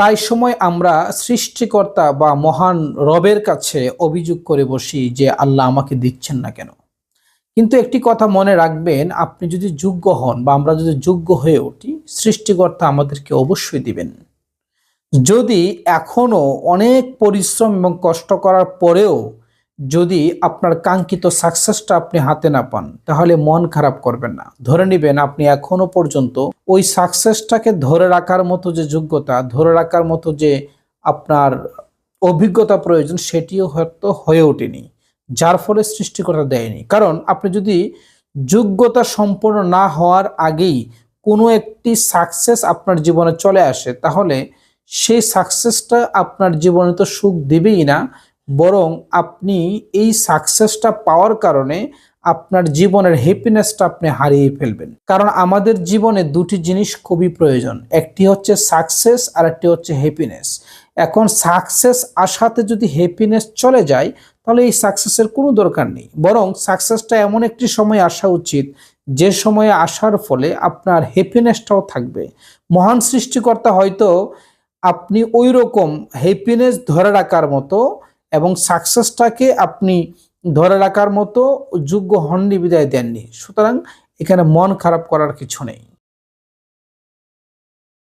প্রায় সময় আমরা সৃষ্টিকর্তা বা মহান রবের কাছে অভিযোগ করে বসি যে আল্লাহ আমাকে দিচ্ছেন না কেন। কিন্তু একটি কথা মনে রাখবেন, আপনি যদি যোগ্য হন বা আমরা যদি যোগ্য হয়ে উঠি, সৃষ্টিকর্তা আমাদেরকে অবশ্যই দিবেন। যদি এখনও অনেক পরিশ্রম এবং কষ্ট করার পরেও যদি আপনার কাঙ্ক্ষিত সাকসেসটা আপনি হাতে না পান, তাহলে মন খারাপ করবেন না। ধরে নেবেন আপনি এখনও পর্যন্ত ওই সাকসেসটাকে ধরে রাখার মতো যে যোগ্যতা, ধরে রাখার মতো যে আপনার অভিজ্ঞতা প্রয়োজন, সেটিও হয়তো হয়ে ওঠেনি, যার ফলে সৃষ্টিকর্তা দেয়নি। কারণ আপনি যদি যোগ্যতা সম্পন্ন না হওয়ার আগেই কোনো একটি সাকসেস আপনার জীবনে চলে আসে, তাহলে সেই সাকসেসটা আপনার জীবনে তো সুখ দেবেই না বরং আপনি এই সাকসেসটা পাওয়ার কারণে আপনার জীবনের হ্যাপিনেসটা আপনি হারিয়ে ফেলবেন। কারণ আমাদের জীবনে দুটি জিনিস খুবই প্রয়োজন। একটি হচ্ছে সাকসেস আর একটি হচ্ছে হ্যাপিনেস এখন সাকসেস আসাতে যদি হ্যাপিনেস চলে যায়, তাহলে এই সাকসেসের কোনো দরকার নেই। বরং সাকসেসটা এমন একটি সময় আসা উচিত, যে সময়ে আসার ফলে আপনার হ্যাপিনেসটাও থাকবে। মহান সৃষ্টিকর্তা হয়তো আপনি ওই রকম হ্যাপিনেস ধরে রাখার মতো এবং সাকসেসটাকে আপনি ধরে রাখার মতো যোগ্য হননি, বিদায় দেননি। সুতরাং এখানে মন খারাপ করার কিছু নেই।